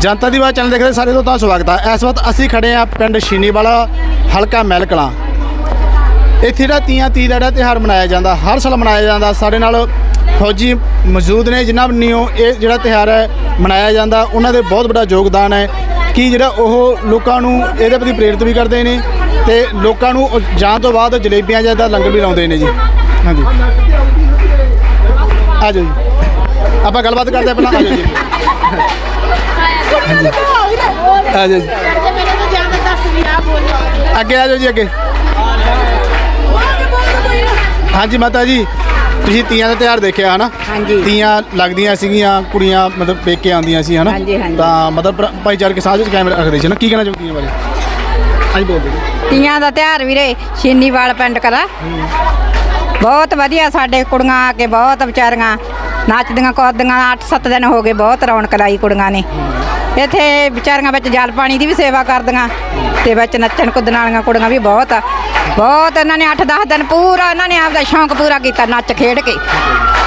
ਜਨਤਾ ਦੀ ਆਵਾਜ਼ ਚੈਨਲ ਦੇਖਦੇ ਸਾਰੇ ਤੋਂ ਤਾਂ ਸਵਾਗਤ ਹੈ ਇਸ ਵਕਤ ਅਸੀਂ ਖੜੇ ਆ ਪਿੰਡ ਸ਼ੀਨੀਵਾਲਾ ਹਲਕਾ ਮਹਿਲ ਕਲਾਂ ਇੱਥੇ ਜਿਹੜਾ ਤੀਆਂ ਤੀ ਦਾ ਜਿਹੜਾ ਤਿਉਹਾਰ ਮਨਾਇਆ ਜਾਂਦਾ, ਹਰ ਸਾਲ ਮਨਾਇਆ ਜਾਂਦਾ। ਸਾਡੇ ਨਾਲ ਫੌਜੀ ਮੌਜੂਦ ਨੇ, ਜਿਨ੍ਹਾਂ ਵੱਲੋਂ ਇਹ ਜਿਹੜਾ ਤਿਉਹਾਰ ਹੈ ਮਨਾਇਆ ਜਾਂਦਾ, ਉਹਨਾਂ ਦੇ ਬਹੁਤ ਵੱਡਾ ਯੋਗਦਾਨ ਹੈ। ਕਿ ਜਿਹੜਾ ਉਹ ਲੋਕਾਂ ਨੂੰ ਇਹਦੇ ਪ੍ਰਤੀ ਪ੍ਰੇਰਿਤ ਵੀ ਕਰਦੇ ਨੇ ਤੇ ਲੋਕਾਂ ਨੂੰ ਜਾਣ ਤੋਂ ਬਾਅਦ ਜਲੇਬੀਆਂ ਜਿਹਾ ਲੰਗਰ ਵੀ ਲਾਉਂਦੇ ਨੇ ਜੀ। ਹਾਂਜੀ। ਆ ਜਾਓ ਜੀ। ਆਪਾਂ ਗੱਲਬਾਤ ਕਰਦੇ ਹਾਂ ਪਹਿਲਾਂ, ਆ ਜਾਓ ਜੀ। ਆ ਜਾਓ ਜੀ ਅੱਗੇ ਆ ਜਾਓ ਜੀ ਅੱਗੇ। ਹਾਂਜੀ ਮਾਤਾ ਜੀ ਤੁਸੀਂ ਤੀਆਂ ਦਾ ਤਿਉਹਾਰ ਦੇਖਿਆ ਹਨਾ? ਹਾਂਜੀ। ਤੀਆਂ ਲੱਗਦੀਆਂ ਸੀਗੀਆਂ ਕੁੜੀਆਂ ਮਤਲਬ ਪੇਕੇ ਆਉਂਦੀਆਂ ਸੀ ਹਨਾ? ਹਾਂਜੀ, ਹਾਂਜੀ। ਤਾਂ ਮਤਲਬ ਭਰਾ- ਭਾਈਚਾਰਕ ਸਾਂਝ ਵਿੱਚ ਕਾਇਮ ਰੱਖਦੇ ਸੀ ਨਾ? ਕੀ ਕਹਿਣਾ ਚਾਹੁੰਦੇ ਤੀਆਂ ਬਾਰੇ? ਹਾਂਜੀ ਬੋਲਦੇ ਜੀ। ਤੀਆਂ ਦਾ ਤਿਉਹਾਰ ਵੀਰੇ ਛੀਨੀਵਾਲ ਪਿੰਡ ਕਲਾ। ਬਹੁਤ ਵਧੀਆ ਸਾਡੇ ਕੁੜੀਆਂ ਆ ਕੇ ਬਹੁਤ ਵਿਚਾਰੀਆਂ ਨੱਚਦੀਆਂ ਕੁੱਦਦੀਆਂ 8-7 ਦਿਨ ਹੋ ਗਏ ਬਹੁਤ ਰੌਣਕ ਲਾਈ ਕੁੜੀਆਂ ਨੇ। ਇੱਥੇ ਵਿਚਾਰੀਆਂ ਵਿੱਚ ਜਲ ਪਾਣੀ ਦੀ ਵੀ ਸੇਵਾ ਕਰਦੀਆਂ ਤੇ ਵਿੱਚ ਨੱਚਣ ਕੁੱਦਣ ਵਾਲੀਆਂ ਕੁੜੀਆਂ ਵੀ ਬਹੁਤ ਆ। ਬਹੁਤ ਇਹਨਾਂ ਨੇ 8-10 ਦਿਨ ਪੂਰਾ ਇਹਨਾਂ ਨੇ ਆਪਦਾ ਸ਼ੌਂਕ ਪੂਰਾ ਕੀਤਾ ਨੱਚ ਖੇਡ ਕੇ।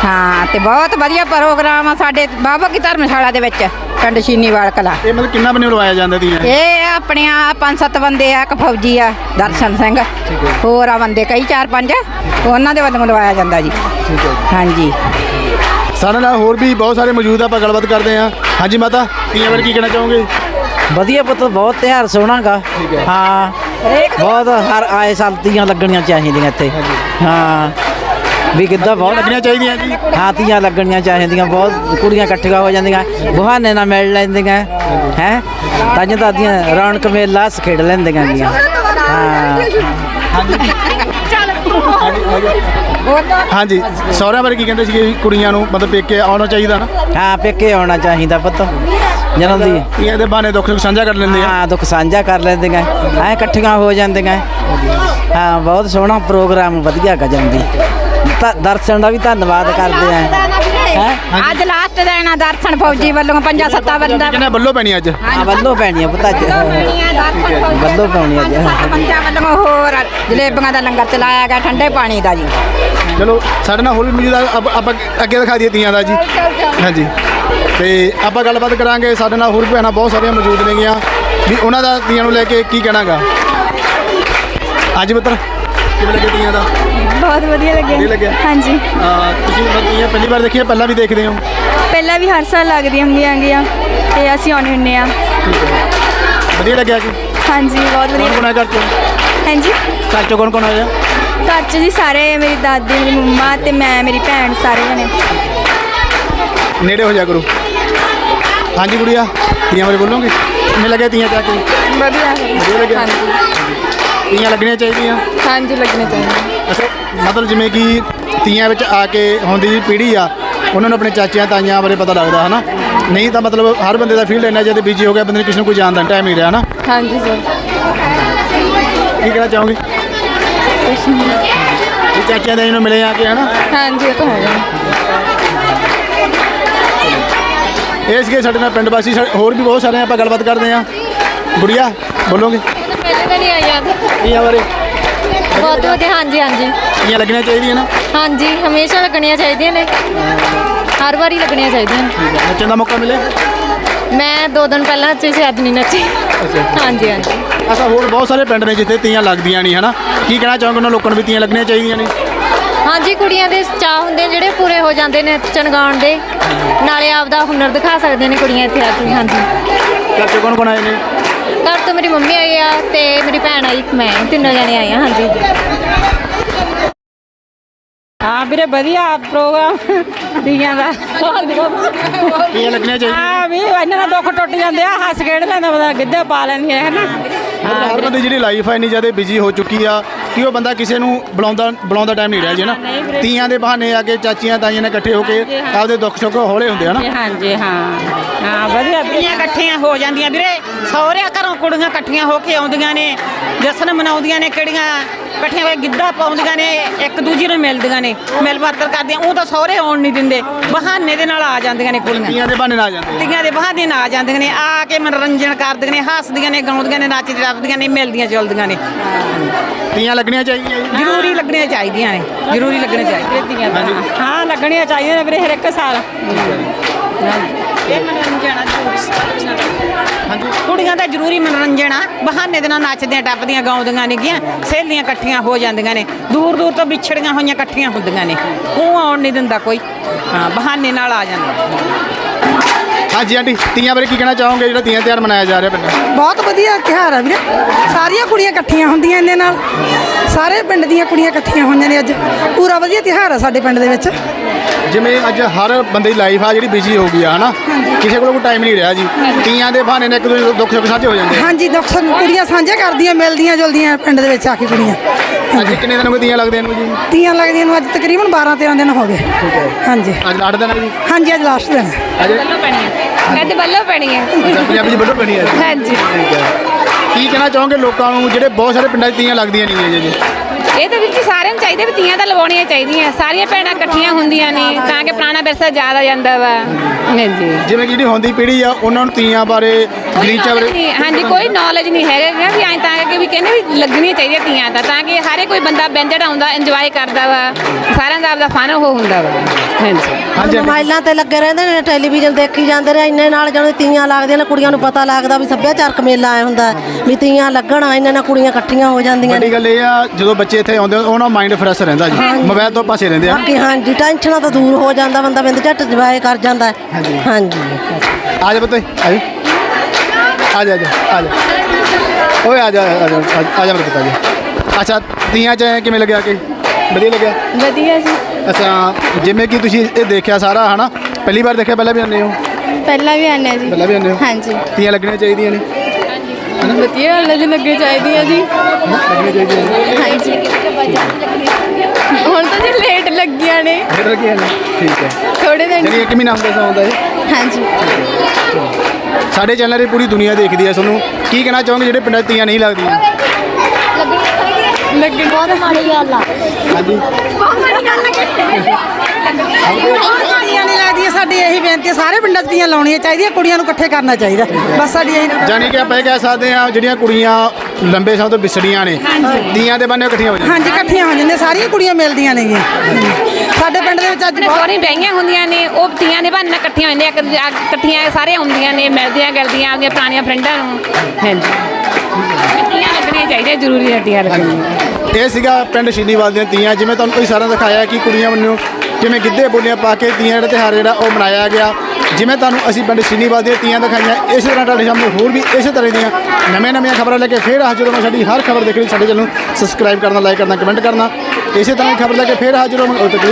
ਹਾਂ ਤੇ ਬਹੁਤ ਵਧੀਆ ਪ੍ਰੋਗਰਾਮ ਆ ਸਾਡੇ ਬਾਬਾ ਕੀ ਧਰਮਸ਼ਾਲਾ ਦੇ ਵਿੱਚ ਪਿੰਡ ਛੀਨੀਵਾਲ ਕਲਾ। ਇਹ ਮਤਲਬ ਕਿੰਨਾ ਬਣੇ ਲਵਾਇਆ ਜਾਂਦਾ ਤੀਆਂ ਇਹ ਆਪਣੀਆਂ ਪੰਜ ਸੱਤ ਬੰਦੇ ਆ ਇੱਕ ਫੌਜੀ ਆ ਦਰਸ਼ਨ ਸਿੰਘ ਹੋਰ ਆ ਬੰਦੇ ਕਈ ਚਾਰ ਪੰਜ ਉਹਨਾਂ ਦੇ ਵੱਲੋਂ ਲਵਾਇਆ ਜਾਂਦਾ ਜੀ। ਠੀਕ ਹੈ ਹਾਂਜੀ। ਸਾਡੇ ਨਾਲ ਹੋਰ ਵੀ ਬਹੁਤ ਸਾਰੇ ਮੌਜੂਦ ਆ ਆਪਾਂ ਗੱਲਬਾਤ ਕਰਦੇ ਹਾਂ। ਹਾਂਜੀ ਮਾਤਾ ਤੀਆਂ ਬਾਰੇ ਕੀ ਕਹਿਣਾ ਚਾਹੋਗੇ? ਵਧੀਆ ਪੁੱਤ ਬਹੁਤ ਤਿਉਹਾਰ ਸੋਹਣਾਗਾ। ਹੈ। ਬਹੁਤ ਹਰ ਆਏ ਸਾਲ ਤੀਆਂ ਲੱਗਣੀਆਂ ਚਾਹੀਦੀਆਂ ਇੱਥੇ। ਹਾਂ ਵੀ ਕਿੱਦਾਂ ਬਹੁਤ ਲੱਗਣੀਆਂ ਚਾਹੀਦੀਆਂ ਜੀ। ਹਾਂ ਤੀਆਂ ਲੱਗਣੀਆਂ ਚਾਹੀਦੀਆਂ ਬਹੁਤ ਕੁੜੀਆਂ ਇਕੱਠੀਆਂ ਹੋ ਜਾਂਦੀਆਂ ਬਹਾਨੇ ਨਾਲ ਮਿਲ ਲੈਂਦੀਆਂ ਹੈ? ਤਾਂਹੀਓ ਦਾਦੀਆਂ ਰੌਣਕ ਮੇਲਾ ਹੱਸ ਖੇਡ ਲੈਂਦੀਆਂ ਗੀਆਂ। ਹਾਂ। ਹਾਂਜੀ। ਸਹੁਰਿਆਂ ਬਾਰੇ ਕੀ ਕਹਿੰਦੇ ਸੀਗੇ ਵੀ ਕੁੜੀਆਂ ਨੂੰ ਮਤਲਬ ਪੇਕੇ ਆਉਣਾ ਚਾਹੀਦਾ ਨਾ? ਹਾਂ ਪੇਕੇ ਆਉਣਾ ਚਾਹੀਦਾ ਪੁੱਤ। ਜਨਮ ਦੀ। ਤੀਆਂ ਦੇ ਬਹਾਨੇ ਦੁੱਖ ਸੁੱਖ ਸਾਂਝਾ ਕਰ ਲੈਂਦੇ ਆ। ਹਾਂ ਦੁੱਖ ਸਾਂਝਾ ਕਰ ਲੈਂਦੀਆਂ। ਐ ਇਕੱਠੀਆਂ ਹੋ ਜਾਂਦੀਆਂ। ਹਾਂ ਬਹੁਤ ਸੋਹਣਾ ਪ੍ਰੋਗਰਾਮ ਵਧੀਆ ਦੀ। ਤਾਂ ਦਰਸ਼ਨ ਦਾ ਵੀ ਧੰਨਵਾਦ ਕਰਦੇ ਆ। ਹੈ ਅੱਜ ਲਾਸਟ ਦਿਨ ਆ ਦਰਸ਼ਨ ਫੌਜੀ ਵੱਲੋਂ ਪੰਜਾਂ ਸੱਤਾਂ ਬੰਦਾ ਕਿਹਨੇ ਬੱਲੋ ਪੈਣੀ ਅੱਜ? ਆ ਵੱਲੋਂ ਪੈਣੀ ਆ ਪੁੱਤ ਅੱਜ। ਵੱਲੋਂ ਪਾਉਣੀ ਅੱਜ ਪੰਜਾਂ ਵੱਲੋਂ ਹੋਰ ਜਲੇਬੀਆਂ ਦਾ ਲੰਗਰ ਚਲਾਇਆ ਗਿਆ ਠੰਡੇ ਪਾਣੀ ਦਾ ਜੀ। ਚਲੋ ਸਾਡੇ ਨਾਲ ਹੋਰ ਆ ਆਪ- ਆਪਾਂ ਅੱਗੇ ਦਿਖਾ ਦਈਏ ਤੀਆਂ ਦਾ ਜੀ। ਹਾਂਜੀ। ਤੇ ਆਪਾਂ ਗੱਲਬਾਤ ਕਰਾਂਗੇ ਸਾਡੇ ਨਾਲ ਹੋਰ ਭੈਣਾਂ ਬਹੁਤ ਸਾਰੀਆਂ ਮੌਜੂਦ ਨੇਗੀਆਂ। ਵੀ ਉਹਨਾਂ ਦਾ ਤੀਆਂ ਨੂੰ ਲੈ ਕੇ ਕੀ ਕਹਿਣਾਗਾ? ਅੱਜ ਮਿੱਤਰ ਕਿਵੇਂ ਲੱਗੇ ਤੀਆਂ ਦਾ? ਬਹੁਤ ਵਧੀਆ ਵਧੀਆ ਲੱਗਿਆ? ਲੱਗਿਆ ਹਾਂਜੀ। ਅਹ ਤੁਸੀਂ ਮਤਲਬ ਤੀਆਂ ਪਹਿਲੀ ਵਾਰ ਦੇਖੀਆਂ ਪਹਿਲਾਂ ਵੀ ਦੇਖਦੇ ਹੋ? ਪਹਿਲਾਂ ਵੀ ਹਰ ਸਾਲ ਲੱਗਦੀਆਂ ਹੁੰਦੀਆਂ ਹੈਗੀਆਂ ਤੇ ਅਸੀਂ ਆਉਣੇ ਹੁੰਨੇ ਆ ਵਧੀਆ ਲੱਗਿਆ ਕਿ? ਹਾਂਜੀ ਬਹੁਤ ਕੌਣ ਵਧੀਆ ਕੌਣ ਹੈ ਘਰ ਚੋਂ? ਹਾਂਜੀ। ਘਰ ਚੋਂ ਕੌਣ ਕੌਣ ਆਇਆ? ਘਰ 'ਚ ਜੀ ਸਾਰੇ ਮੇਰੀ ਦਾਦੀ ਮੇਰੀ ਮੰਮਾ ਤੇ ਮੈਂ ਮੇਰੀ ਭੈਣ ਸਾਰੇ ਜਣੇ। ਨੇੜੇ ਹੋ ਜਾ ਕਰੋ। ਹਾਂਜੀ ਗੁੜੀਆ ਤੀਆਂ ਬਾਰੇ ਬੋਲੋਗੇ? ਕਿਵੇਂ ਲੱਗਿਆ ਤੀਆਂ ਚਾ ਕੇ? ਵਧੀਆ। ਵਧੀਆ ਲੱਗਿਆ। ਤੀਆਂ ਲੱਗਣੀਆਂ ਚਾਹੀਦੀਆਂ? ਹਾਂਜੀ ਲੱਗਣੇ ਚਾਹੀਦੇ ਅੱਛਾ ਮਤਲਬ ਜਿਵੇਂ ਕਿ ਤੀਆਂ ਵਿੱਚ ਆ ਕੇ ਹੁਣ ਦੀ ਪੀੜ੍ਹੀ ਆ ਉਹਨਾਂ ਨੂੰ ਆਪਣੇ ਚਾਚਿਆਂ ਤਾਈਆਂ ਬਾਰੇ ਪਤਾ ਲੱਗਦਾ ਹਨਾ? ਨਹੀਂ ਤਾਂ ਮਤਲਬ ਹਰ ਬੰਦੇ ਦਾ ਫੀਲਡ ਇੰਨਾ ਜ਼ਿਆਦਾ ਬਿਜ਼ੀ ਹੋ ਗਿਆ ਬੰਦੇ ਨੂੰ ਕਿਸੇ ਨੂੰ ਕੋਈ ਜਾਣਦਾ ਟਾਈਮ ਨਹੀਂ ਰਿਹਾ ਹਨਾ? ਹਾਂਜੀ ਸਰ। ਕੀ ਕਹਿਣਾ ਚਾਹੋਗੇ? ਇਹ ਚਾਚਿਆਂ ਤਾਈਆਂ ਨੂੰ ਮਿਲੇ ਆ ਕੇ ਹਨਾ? ਹਾਂਜੀ ਇਹ ਤਾਂ ਹੈਗਾ ਇਹ ਸੀਗੇ ਸਾਡੇ ਨਾਲ ਪਿੰਡ ਵਾਸੀ ਹੋਰ ਵੀ ਬਹੁਤ ਸਾਰੇ ਆਪਾਂ ਗੱਲਬਾਤ ਕਰਦੇ ਆ। ਗੁੜੀਆ ਬੋਲੋਗੇ? ਪਹਿਲੇ ਤਾਂ ਨਹੀਂ ਆਈਆਂ ਤੀਆਂ ਬਾਰੇ? ਬਹੁਤ ਵਧੀਆ ਹਾਂਜੀ ਹਾਂਜੀ। ਤੀਆਂ ਲੱਗਣੀਆਂ ਚਾਹੀਦੀਆਂ ਨਾ? ਹਾਂਜੀ ਹਮੇਸ਼ਾ ਲੱਗਣੀਆਂ ਚਾਹੀਦੀਆਂ ਨੇ। ਹਰ ਵਾਰੀ ਲੱਗਣੀਆਂ ਚਾਹੀਦੀਆਂ ਨੇ। ਨੱਚਣ ਦਾ ਮੌਕਾ ਮਿਲੇ ਮੈਂ ਦੋ ਦਿਨ ਪਹਿਲਾਂ ਨੱਚੀ ਸੀ ਅੱਜ ਨਹੀਂ ਨੱਚੀ। ਹਾਂਜੀ ਹਾਂਜੀ। ਅੱਛਾ ਹੋਰ ਬਹੁਤ ਸਾਰੇ ਪਿੰਡ ਨੇ ਜਿੱਥੇ ਤੀਆਂ ਲੱਗਦੀਆਂ ਨਹੀਂ ਹਨਾ? ਕੀ ਕਹਿਣਾ ਚਾਹੋਗੇ ਉਹਨਾਂ ਲੋਕਾਂ ਨੂੰ ਵੀ ਤੀਆਂ ਲੱਗਣੀਆਂ ਚਾਹੀਦੀਆਂ ਨੇ? ਹਾਂਜੀ ਕੁੜੀਆਂ ਦੇ ਚਾਹ ਹੁੰਦੇ ਨੇ ਜਿਹੜੇ ਪੂਰੇ ਹੋ ਜਾਂਦੇ ਨੇ ਨੱਚਣ ਗਾਉਣ ਦੇ। ਨਾਲੇ ਆਪਦਾ ਹੁਨਰ ਦਿਖਾ ਸਕਦੇ ਨੇ ਕੁੜੀਆਂ ਇੱਥੇ ਆ ਕੇ ਹਾਂਜੀ। ਘਰ ਚੋਂ ਕੌਣ ਕੌਣ ਆਏ ਨੇ? ਘਰ ਤੋਂ ਮੇਰੀ ਮੰਮੀ ਆਈ ਆ ਤੇ ਮੇਰੀ ਭੈਣ ਆਈ ਮੈਂ ਤਿੰਨੋਂ ਜਣੇ ਆਏ ਆ ਹਾਂਜੀ। ਹਾਂ ਵੀਰੇ ਵਧੀਆ ਪ੍ਰੋਗਰਾਮ ਦੀਆਂ ਦਾ। ਤੀਆਂ ਲੱਗਣੀਆਂ ਚਾਹੀਦੀਆਂ। ਹਾਂ ਵੀ ਇਹਨਾਂ ਦਾ ਦੁੱਖ ਟੁੱਟ ਜਾਂਦੇ ਆ ਹੱਸ ਖੇਡ ਲੈਂਦਾ ਬੰਦਾ ਗਿੱਧੇ ਪਾ ਲੈਂਦੀਆਂ ਹੈ ਨਾ? ਬੰਦੇ ਦੀ ਜਿਹੜੀ ਲਾਈਫ ਹੈ ਇੰਨੀ ਜ਼ਿਆਦਾ ਬਿਜ਼ੀ ਹੋ ਚੁੱਕੀ ਆ ਕਿ ਉਹ ਬੰਦਾ ਕਿਸੇ ਨੂੰ ਬੁਲਾਉਂਦਾ ਬੁਲਾਉਂਦਾ ਟਾਈਮ ਨਹੀਂ ਰਿਹਾ ਜੀ ਨਾ? ਤੀਆਂ ਦੇ ਬਹਾਨੇ ਆ ਕੇ ਚਾਚੀਆਂ ਤਾਈਆਂ ਨੇ ਇਕੱਠੇ ਹੋ ਕੇ ਆਪਦੇ ਦੁੱਖ ਸੁੱਖ ਹੌਲੇ ਹੁੰਦੇ ਆ ਨਾ। ਹਾਂਜੀ ਹਾਂ। ਹਾਂ ਵਧੀਆ ਕੁੜੀਆਂ ਇਕੱਠੀਆਂ ਹੋ ਜਾਂਦੀਆਂ ਵੀਰੇ। ਸਹੁਰਿਆਂ ਘਰੋਂ ਕੁੜੀਆਂ ਇਕੱਠੀਆਂ ਹੋ ਕੇ ਆਉਂਦੀਆਂ ਨੇ ਜਸ਼ਨ ਮਨਾਉਂਦੀਆਂ ਨੇ ਕਿਹੜੀਆਂ ਇਕੱਠੀਆਂ ਹੋ ਕੇ ਗਿੱਧਾ ਪਾਉਂਦੀਆਂ ਨੇ ਇੱਕ ਦੂਜੀ ਨੂੰ ਮਿਲਦੀਆਂ ਨੇ ਮਿਲ ਵਰਤਨ ਕਰਦੀਆਂ ਉਹ ਤਾਂ ਸਹੁਰੇ ਆਉਣ ਨਹੀਂ ਦਿੰਦੇ ਬਹਾਨੇ ਦੇ ਨਾਲ ਆ ਜਾਂਦੀਆਂ ਨੇ ਕੁੜੀਆਂ ਤੀਆਂ ਦੇ ਬਹਾਨੇ ਨਾਲ ਆ ਜਾਂਦੇ। ਤੀਆਂ ਦੇ ਬਹਾਨੇ ਨਾਲ ਆ ਜਾਂਦੀਆਂ ਨੇ ਆ ਕੇ ਮਨੋਰੰਜਨ ਕਰਦੀਆਂ ਨੇ ਹੱਸਦੀਆਂ ਨੇ ਗਾਉਂਦੀਆਂ ਨੇ ਨੱਚਦੀਆਂ ਟੱਪਦੀਆਂ ਨੇ ਮਿਲਦੀਆਂ ਜੁਲਦੀਆਂ ਨੇ ਤੀਆਂ ਲੱਗਣੀਆਂ ਚਾਹੀਦੀਆਂ ਜੀ ਜ਼ਰੂਰੀ ਲੱਗਣੀਆਂ ਚਾਹੀਦੀਆਂ ਨੇ ਜ਼ਰੂਰੀ ਲੱਗਣੀਆਂ ਚਾਹੀਦੀਆਂ। ਹਾਂ ਲੱਗਣੀਆਂ ਚਾਹੀਦੀਆਂ ਨੇ ਵੀਰੇ ਹਰ ਇੱਕ ਸਾਲ ਇਹ ਮਨੋਰੰਜਨ ਆ ਕੁੜੀਆਂ ਦਾ ਜ਼ਰੂਰੀ ਮਨੋਰੰਜਨ ਆ। ਬਹਾਨੇ ਦੇ ਨਾਲ ਨੱਚਦੀਆਂ ਟੱਪਦੀਆਂ ਗਾਉਂਦੀਆਂ ਨੇਗੀਆਂ। ਸਹੇਲੀਆਂ ਇਕੱਠੀਆਂ ਹੋ ਜਾਂਦੀਆਂ ਨੇ। ਦੂਰ ਦੂਰ ਤੋਂ ਵਿਛੜੀਆਂ ਹੋਈਆਂ ਇਕੱਠੀਆਂ ਹੁੰਦੀਆਂ ਨੇ। ਉਹ ਆਉਣ ਨਹੀਂ ਦਿੰਦਾ ਕੋਈ। ਹਾਂ ਬਹਾਨੇ ਨਾਲ ਆ ਜਾਂਦਾ। ਹਾਂਜੀ ਆਂਟੀ ਤੀਆਂ ਬਾਰੇ ਕੀ ਕਹਿਣਾ ਚਾਹੋਗੇ ਜਿਹੜਾ ਤੀਆਂ ਤਿਉਹਾਰ ਮਨਾਇਆ ਜਾ ਰਿਹਾ ਪਿੰਡ? ਬਹੁਤ ਵਧੀਆ ਤਿਉਹਾਰ ਆ ਵੀਰੇ। ਸਾਰੀਆਂ ਕੁੜੀਆਂ ਇਕੱਠੀਆਂ ਹੁੰਦੀਆਂ ਇਹਦੇ ਨਾਲ। ਸਾਰੇ ਪਿੰਡ ਦੀਆਂ ਕੁੜੀਆਂ ਇਕੱਠੀਆਂ ਹੋਈਆਂ ਨੇ ਅੱਜ। ਪੂਰਾ ਵਧੀਆ ਤਿਉਹਾਰ ਆ ਸਾਡੇ ਪਿੰਡ ਦੇ ਵਿੱਚ। ਜਿਵੇਂ ਅੱਜ ਹਰ ਬੰਦੇ ਦੀ ਲਾਈਫ ਆ ਜਿਹੜੀ ਬਿਜ਼ੀ ਹੋ ਗਈ ਆ ਹਨਾ? ਕਿਸੇ ਕੋਲ ਕੋਈ ਟਾਈਮ ਨਹੀਂ ਰਿਹਾ ਜੀ। ਤੀਆਂ ਦੇ ਬਹਾਨੇ ਨਾਲ ਇੱਕ ਦੂਜੇ ਦੁੱਖ ਸੁੱਖ ਸਾਂਝੇ ਹੋ ਜਾਂਦੇ ਆ। ਹਾਂਜੀ ਦੁੱਖ ਸੁੱਖ ਕੁੜੀਆਂ ਸਾਂਝੇ ਕਰਦੀਆਂ ਮਿਲਦੀਆਂ ਜੁਲਦੀਆਂ ਪਿੰਡ ਦੇ ਵਿੱਚ ਆ ਕੇ ਕੁੜੀਆਂ। ਅੱਜ ਕਿੰਨੇ ਦਿਨ ਹੋ ਗਏ ਤੀਆਂ ਲੱਗਦੇ ਨੂੰ ਜੀ? ਤੀਆਂ ਲੱਗਦੀਆਂ ਨੂੰ ਅੱਜ ਤਕਰੀਬਨ 12 13 ਦਿਨ ਹੋ ਗਏ। ਹਾਂਜੀ। ਅੱਜ 8 ਦਿਨ ਆ ਜੀ? ਹਾਂਜੀ ਅੱਜ ਲਾਸਟ ਦਿਨ ਹੈ। ਅੱਜ? ਕਹਿੰਦੇ ਬੱਲੋ ਪੈਣੀ ਹੈ। ਅੱਛਾ, ਪੰਜਾਬੀ ਚ ਵੱਡੋ ਪੈਣੀ ਹੈ। ਜੀ। ਹਾਂਜੀ। ਠੀਕ ਹੈ। ਕੀ ਕਹਿਣਾ ਚਾਹੋਗੇ ਲੋਕਾਂ ਨੂੰ ਜਿਹੜੇ ਬਹੁਤ ਸਾਰੇ ਪਿੰਡਾਂ 'ਚ ਤੀਆਂ ਲੱਗਦੀਆਂ ਨਹੀਂ ਹੈ ਜੀ? ਇਹ ਤਾਂ ਵਿੱਚ ਸਾਰਿਆਂ ਨੂੰ ਚਾਹੀਦਾ ਵੀ ਤੀਆਂ ਤਾਂ ਲਵਾਉਣੀਆਂ ਚਾਹੀਦੀਆਂ। ਸਾਰੀਆਂ ਭੈਣਾਂ ਇਕੱਠੀਆਂ ਹੁੰਦੀਆਂ ਨੇ ਤਾਂ ਪੁਰਾਣਾ ਵਿਰਸਾ ਯਾਦ ਆ ਜਾਂਦਾ ਵਾ। ਹਾਂਜੀ ਜਿਵੇਂ ਕਿ ਜਿਹੜੀ ਹੁੰਦੀ ਪੀੜ੍ਹੀ ਆ ਉਹਨਾਂ ਨੂੰ ਤੀਆਂ ਬਾਰੇ ਗਲੀਚਾਂ ਬਾਰੇ ਨਹੀਂ, ਹਾਂਜੀ ਕੋਈ ਨੌਲੇਜ ਨਹੀਂ ਹੈਗਾ ਗਾ ਵੀ ਐਂ ਤਾਂ ਕਿ ਵੀ ਕਹਿੰਦੇ ਵੀ ਲੱਗਣੀਆਂ ਚਾਹੀਦੀਆਂ ਤੀਆਂ ਤਾਂ ਤਾਂ ਕਿ ਹਰੇ ਕੋਈ ਬੰਦਾ ਬੈਂਜੜ ਆਉਂਦਾ ਇੰਜੋਏ ਕਰਦਾ ਵਾ। ਸਾਰਿਆਂ ਦਾ ਆਪਦਾ ਫਨ ਉਹ ਹੁੰਦਾ ਵਾ। ਹਾਂਜੀ। ਹਾਂਜੀ ਆਂਟੀ। ਮੋਬਾਈਲਾਂ ਤੇ ਲੱਗੇ ਰਹਿੰਦੇ ਨੇ ਟੈਲੀਵਿਜ਼ਨ ਦੇਖੀ ਜਾਂਦੇ ਨੇ ਇੰਨੇ ਨਾਲ ਜਦੋਂ ਤੀਆਂ ਲੱਗਦੀਆਂ ਨੇ ਕੁੜੀਆਂ ਨੂੰ ਪਤਾ ਲੱਗਦਾ ਵੀ ਸੱਭਿਆਚਾਰਕ ਮੇਲਾ ਆਇਆ ਹੁੰਦਾ ਵੀ ਤੀਆਂ ਲੱਗਣ ਇੰਨੇ ਨਾਲ ਕੁੜੀਆਂ ਇਕੱਠੀਆਂ ਹੋ ਜਾਂਦੀਆਂ ਵੱਡੀ ਨੇ। ਗੱਲ ਇਹ ਆ ਜਦੋਂ ਬੱਚੇ ਇੱਥੇ ਆਉਂਦੇ ਉਹਨਾਂ ਦਾ ਮਾਈਂਡ ਫਰੈਸ਼ ਰਹਿੰਦਾ ਜੀ। ਮੋਬਾਈਲ ਤੋਂ ਪਾਸੇ ਰਹਿੰਦੇ ਆ। ਬਾਕੀ ਹਾਂਜੀ ਟੈਨਸ਼ਨਾਂ ਤੋਂ ਦੂਰ ਹੋ ਜਾਂਦਾ ਬੰਦਾ ਬਿੰਦ ਝੱਟ ਜਵਾਏ ਕਰ ਜਾਂਦਾ ਹੈ। ਹਾਂਜੀ। ਹਾਂਜੀ। ਆ ਜਾ ਪੁੱਤੇ ਆ ਜਾ। ਆ ਜਾ ਆ ਜਾ ਆ ਜਾ। ਓਏ ਆ ਜਾ ਆ ਜਾ ਆ ਜਾ ਮੇਰੇ ਪੁੱਤ ਆ ਜਾ। ਅੱਛਾ ਤੀਆਂ ਚ ਕਿਵੇਂ ਲੱਗਿਆ ਕਿ ਵਧੀਆ ਲੱਗਿਆ? ਵਧੀਆ ਜੀ। ਅੱਛਾ ਜਿਵੇਂ ਕਿ ਤੁਸੀਂ ਇਹ ਦੇਖਿਆ ਸਾਰਾ ਹਨਾ? ਪਹਿਲੀ ਵਾਰ ਦੇਖਿਆ ਪਹਿਲਾਂ ਵੀ ਆਉਂਦੇ ਹੋ? ਪਹਿਲਾਂ ਵੀ ਆਨੇ ਜੀ। ਪਹਿਲਾਂ ਵੀ ਆਉਂਦੇ ਹੋ? ਹਾਂਜੀ। ਤੀਆਂ ਲੱਗਣੀਆਂ ਚਾਹੀਦੀਆਂ ਨੇ? ਵਧੀਆ ਲੱਗੇ ਚਾਹੀਦੀ ਆ ਜੀ। ਲੱਗਣੀਆਂ ਚਾਹੀਦੀਆਂ ਨੇ? ਹਾਂਜੀ। ਹੁਣ ਤਾਂ ਜੀ ਲੇਟ ਲੱਗੀਆਂ ਨੇ। ਫਿਰ ਲੱਗੀਆਂ ਨੇ ਠੀਕ ਹੈ। ਥੋੜੇ ਦਿਨ ਜਿਹੜੀ ਇੱਕ ਮਹੀਨਾ ਹੁੰਦਾ ਸੌਂਦਾ ਇਹ ਹਾਂਜੀ। ਸਾਡੇ ਚੈਨਲ 'ਤੇ ਪੂਰੀ ਦੁਨੀਆ ਦੇਖਦੀ ਹੈ ਤੁਹਾਨੂੰ। ਕੀ ਕਹਿਣਾ ਚਾਹੋਗੇ ਜਿਹੜੇ ਪਿੰਡਾਂ 'ਚ ਤੀਆਂ ਨਹੀਂ ਲੱਗਦੀਆਂ? ਲੱਗੇ ਬਹੁਤ ਮਾੜੀ ਗੱਲ ਆ। ਹਾਂਜੀ। ਕੁੜੀਆਂ ਨਹੀਂ ਲੱਗਦੀਆਂ। ਸਾਡੀ ਇਹੀ ਬੇਨਤੀ ਹੈ ਸਾਰੇ ਪਿੰਡਾਂ 'ਚ ਤੀਆਂ ਲਾਉਣੀਆਂ ਚਾਹੀਦੀਆਂ। ਕੁੜੀਆਂ ਨੂੰ ਇਕੱਠੇ ਕਰਨਾ ਚਾਹੀਦਾ। ਬਸ ਸਾਡੀ ਇਹੀ ਜਾਣੀ ਕਿ ਆਪਾਂ ਇਹ ਕਹਿ ਸਕਦੇ ਹਾਂ ਜਿਹੜੀਆਂ ਕੁੜੀਆਂ ਲੰਬੇ ਸਮੇਂ ਤੋਂ ਵਿਛੜੀਆਂ ਨੇ। ਤੀਆਂ ਦੇ ਬੰਨੇ ਇਕੱਠੀਆਂ ਹੋ ਜਾਂਦੀਆਂ। ਹਾਂਜੀ ਇਕੱਠੀਆਂ ਹੋ ਜਾਂਦੀਆਂ। ਸਾਰੀਆਂ ਕੁੜੀਆਂ ਮਿਲਦੀਆਂ ਨੇਗੀਆਂ ਸਾਡੇ ਪਿੰਡ ਦੇ ਵਿੱਚ ਅੱਜ ਬਹੁਤ ਸਹੁਰੇ ਬਹਿਆਂ ਹੁੰਦੀਆਂ ਨੇ। ਉਹ ਤੀਆਂ ਦੇ ਬਹਾਨੇ ਨਾਲ ਇਕੱਠੀਆਂ ਹੁੰਦੀਆਂ ਇਕੱਠੀਆਂ ਸਾਰੇ ਆਉਂਦੀਆਂ ਨੇ ਮਿਲਦੀਆਂ ਗਿਲਦੀਆਂ ਆਪਣੀਆਂ ਪੁਰਾਣੀਆਂ ਫਰੈਂਡਾਂ ਨੂੰ। ਹਾਂਜੀ। ਤੀਆਂ ਲੱਗਣੀਆਂ ਚਾਹੀਦੀਆਂ ਜ਼ਰੂਰੀ ਤੀਆਂ ਲੱਗਣੀਆਂ। ਇਹ ਸੀਗਾ ਪਿੰਡ ਸ਼ੀਨੀਵਾਲ ਦੀਆਂ ਤੀਆਂ, ਜਿਵੇਂ ਤੁਹਾਨੂੰ ਕੋਈ ਸਾਰਾ ਦਿਖਾਇਆ ਕਿ ਕੁੜੀਆਂ ਨੂੰ ਕਿਵੇਂ ਗਿੱਧੇ ਬੋਲੀਆਂ ਪਾ ਕੇ ਤੀਆਂ ਜਿਹੜਾ ਤਿਉਹਾਰ ਜਿਹੜਾ ਉਹ ਮਨਾਇਆ ਗਿਆ। ਜਿਵੇਂ ਤੁਹਾਨੂੰ ਅਸੀਂ ਪਿੰਡ ਸ਼ੀਨੀਵਾਲ ਦੀਆਂ ਤੀਆਂ ਦਿਖਾਈਆਂ, ਇਸੇ ਤਰ੍ਹਾਂ ਤੁਹਾਡੇ ਸਾਹਮਣੇ ਹੋਰ ਵੀ ਇਸੇ ਤਰ੍ਹਾਂ ਦੀਆਂ ਨਵੇਂ ਨਵੀਆਂ ਖਬਰਾਂ ਲੈ ਕੇ ਫੇਰ ਹਾਜ਼ਰ ਹੋਵਾਂ ਸਾਡੀ ਹਰ ਖਬਰ ਦੇਖਣੀ ਸਾਡੇ ਚੈਨਲ ਨੂੰ ਸਬਸਕ੍ਰਾਈਬ ਕਰਨਾ ਲਾਈਕ ਕਰਨਾ ਕਮੈਂਟ ਕਰਨਾ। ਇਸੇ ਤਰ੍ਹਾਂ ਦੀ ਖਬਰ ਲੈ ਕੇ ਫੇਰ ਹਾਜ਼ਰ ਹੋਵਾਂਗੇ। ਉਦੋਂ ਤੱਕ